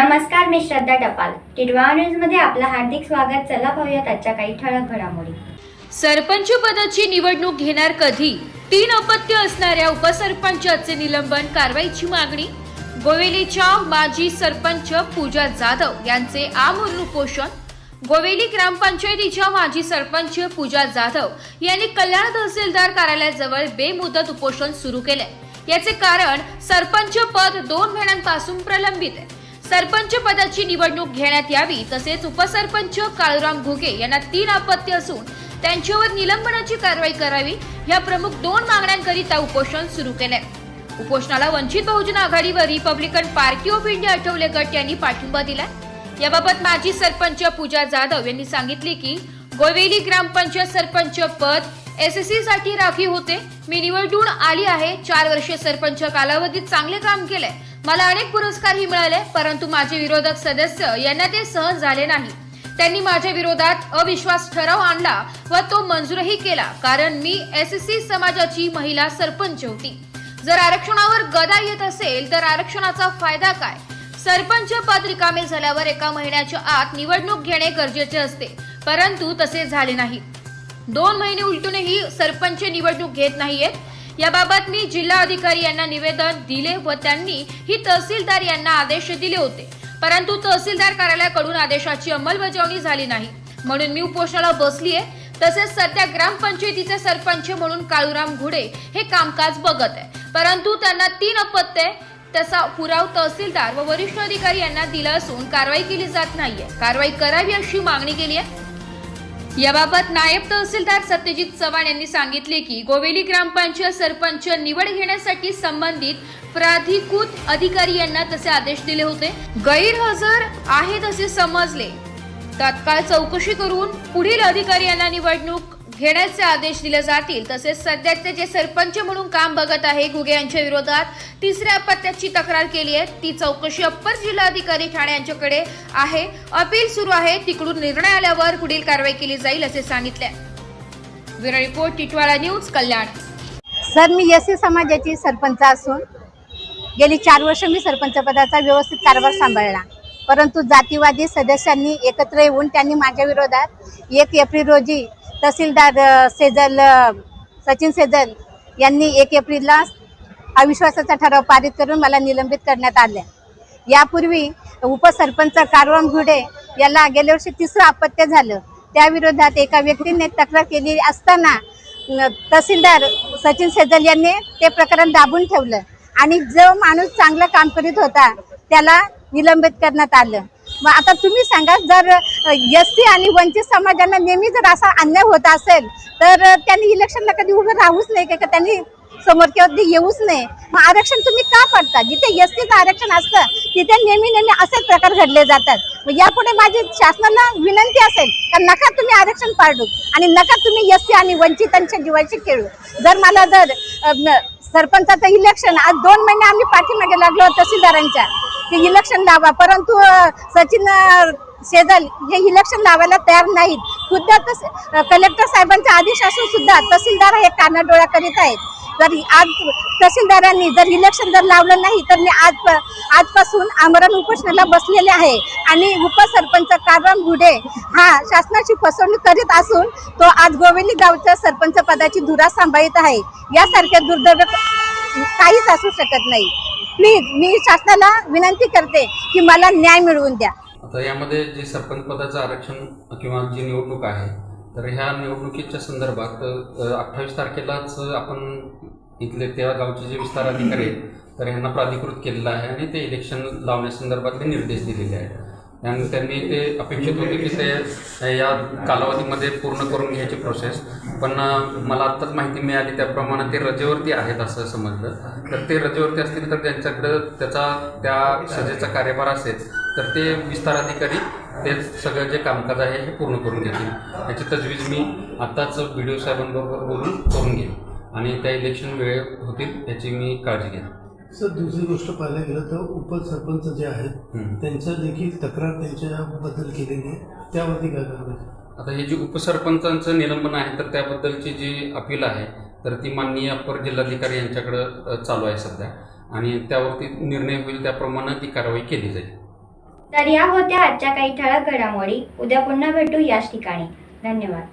नमस्कार मी श्रद्धा टपाल. टिडवा न्यूजमध्ये आपलं हार्दिक स्वागत. चला पाहूयात आजच्या काही ठळक घडामोडी. सरपंच पदाची निवडणूक घेणार कधी? तीन अपत्य असणाऱ्या उपसरपंचाचे निलंबन कारवाईची मागणी? गोवेलीच्या माजी सरपंच पूजा जाधव यांचे आमरण उपोषण गोवेली ग्रामपंचायतीच्या माजी सरपंच पूजा जाधव यांनी कल्याण तहसीलदार कार्यालयाजवळ बेमुदत उपोषण सुरू केले याचे कारण सरपंच पद दोन महिन्यांपासून प्रलंबित आहे. सरपंच पदाची निवडणूक घेण्यात यावी तसेच उपसरपंच काळूराम घुगे यांना तीन आपत्ती असून त्यांच्यावर निलंबनाची कारवाई करावी या प्रमुख दोन मागण्यांकरिता उपोषण सुरू केले. उपोषणाला वंचित बहुजन आघाडी व Republican party of India Athawale गट यांनी पाठिंबा दिला याबाबत माजी सरपंच पूजा जाधव यांनी सांगितले की गोवेली ग्रामपंचायत सरपंच पद एसएससी साठी राखीव होते. मी निवडून आली आहे. चार वर्षे सरपंच कालावधीत चांगले काम केले मला अनेक पुरस्कारही मिळाले परंतु माझे विरोधक सदस्य यांना ते सहन झाले नाही. त्यांनी माझ्या विरोधात अविश्वास ठराव आणला व तो मंजूरही केला कारण मी एस समाजाची महिला सरपंच होती. जर आरक्षणावर गदा येत असेल तर आरक्षणाचा फायदा काय? सरपंच पद रिकामे झाल्यावर एका महिन्याच्या आत निवडणूक घेणे गरजेचे असते परंतु तसे झाले नाही. दोन महिने उलटूनही सरपंच निवडणूक घेत नाहीयेत याबाबत मी जिल्हा अधिकारी यांना निवेदन दिले व त्यांनी ही तहसीलदार यांना आदेश दिले होते. परंतु तहसीलदार कार्यालयाकडून आदेशाची अंमलबजावणी झाली नाही. म्हणून मी उपोषणाला आहे तसेच सध्या ग्रामपंचायतीचे सरपंच म्हणून काळूराम घुडे हे कामकाज बघत आहे. परंतु त्यांना तीन अपत्य तसा त्याचा पुराव तहसीलदार व वरिष्ठ अधिकारी यांना दिला असून कारवाई केली जात नाहीये. कारवाई करावी अशी मागणी केली आहे याबाबत नायब तहसीलदार सत्यजित चव्हाण यांनी सांगितले की गोवेली ग्रामपंचायत सरपंच निवड घेण्यासाठी संबंधित प्राधिकृत अधिकारी यांना तसे आदेश दिले होते. गैरहजर आहेत असे समजले. तात्काळ चौकशी करून पुढील अधिकारी यांना निवडणूक घेण्याचे आदेश दिले जातील. तसेच सध्याचे जे सरपंच म्हणून काम बघत आहे घुगे यांच्या विरोधात तिसऱ्या अपत्याची तक्रार केली आहे. ती चौकशी अप्पर जिल्हाधिकारी ठाणे यांच्याकडे आहे. अपील सुरू आहे. तिकडून निर्णय आल्यावर पुढील कारवाई केली जाईल असे सांगितले. Bureau report Titwala news Kalyan. Sir मी एस समाजाची सरपंच असून गेली चार वर्ष मी सरपंच पदाचा व्यवस्थित कारभार सांभाळला. परंतु जातीवादी सदस्यांनी एकत्र येऊन त्यांनी माझ्या विरोधात एक एप्रिल रोजी तहसीलदार सेजल सचिन सेजल यांनी एक एप्रिलला अविश्वासाचा ठराव पारित करून मला निलंबित करण्यात आले. यापूर्वी उपसरपंच कारवाम घुडे याला गेल्या वर्षी तिसरं अपत्य झालं. त्याविरोधात एका व्यक्तीने तक्रार केली असताना तहसीलदार सचिन सेजल यांनी ते प्रकरण दाबून ठेवलं आणि जो माणूस चांगलं काम करीत होता त्याला निलंबित करण्यात आलं. मग आता तुम्ही सांगा जर एस सी आणि वंचित समाजांना नेहमी जर असा अन्याय होत असेल तर त्यांनी इलेक्शनला कधी उभं राहूच नाही का? त्यांनी समोर कधी येऊच नाही? मग आरक्षण तुम्ही का पडता जिथे एस टीचं आरक्षण असतं तिथे नेहमी नेहमी असेच प्रकार घडले जातात. मग यापुढे माझी शासनाला विनंती असेल तर नका तुम्ही आरक्षण पाडू आणि नका तुम्ही एस सी आणि वंचितांच्या जीवाची खेळू. जर मला जर सरपंचाचं इलेक्शन आज दोन महिने आम्ही पाठीमागे लागलो तहसीलदारांच्या की इलेक्शन लावा. परंतु सचिन अं, शेजल हे इलेक्शन लावायला तयार नाहीत. खुद्द तस- कलेक्टर साहेबांचा आदेश असून सुद्धा तहसीलदार हे कानाडोळा करीत आहेत. जर आज तहसीलदारांनी जर इलेक्शन जर लावलं नाही तर मी आज आजपासून आमरण उपोषणाला बसलेले आहे. आणि उपसरपंच कारवाम गुडे हा शासनाची फसवणूक करीत असून तो आज गोवेली गावच्या सरपंच पदाची धुरा सांभाळीत आहे. यासारख्या दुर्दैव काहीच असू शकत नाही. प्लीज मी शासनाला विनंती करते की मला न्याय मिळवून द्या. आता यामध्ये जे सरपंच पदाचं आरक्षण किंवा जी निवडणूक आहे तर ह्या निवडणुकीच्या संदर्भात अठ्ठावीस तारखेलाच आपण इथले त्या गावचे जे विस्तार अधिकारी आहेत तर यांना प्राधिकृत केलेलं आहे आणि ते इलेक्शन लावण्यासंदर्भातले निर्देश दिलेले आहेत. आणि त्यांनी ते अपेक्षित होते की ते या कालावधीमध्ये पूर्ण करून घ्यायची प्रोसेस पण मला आत्ताच माहिती मिळाली त्याप्रमाणे ते रजेवरती आहेत असं समजलं. तर ते रजेवरती असतील तर त्यांच्याकडं त्याचा त्या सजेचा कार्यभार असेल तर ते विस्तार अधिकारी ते सगळं जे कामकाज आहे हे पूर्ण करून घेतील. याची तजवीज मी आत्ताच बी डी ओ साहेबांबरोबर बोलून करून घेईन. आणि त्या इलेक्शन वेळे होतील याची मी काळजी घेईन. सर दुसरी गोष्ट पाहायला गेलं तर उपसरपंच जे आहेत. त्यांच्या देखील तक्रार त्यांच्याबद्दल केलेली आहे त्यावरती काय करायचं आता हे जे उपसरपंचांचं निलंबन आहे तर त्याबद्दलची जी अपील आहे तर ती माननीय अप्पर जिल्हाधिकारी यांच्याकडं चालू आहे सध्या. आणि त्यावरती निर्णय होईल त्याप्रमाणे ती कारवाई केली जाईल. तर या होत्या आजच्या काही ठळक घडामोडी. उद्या पुन्हा भेटू याच ठिकाणी. धन्यवाद.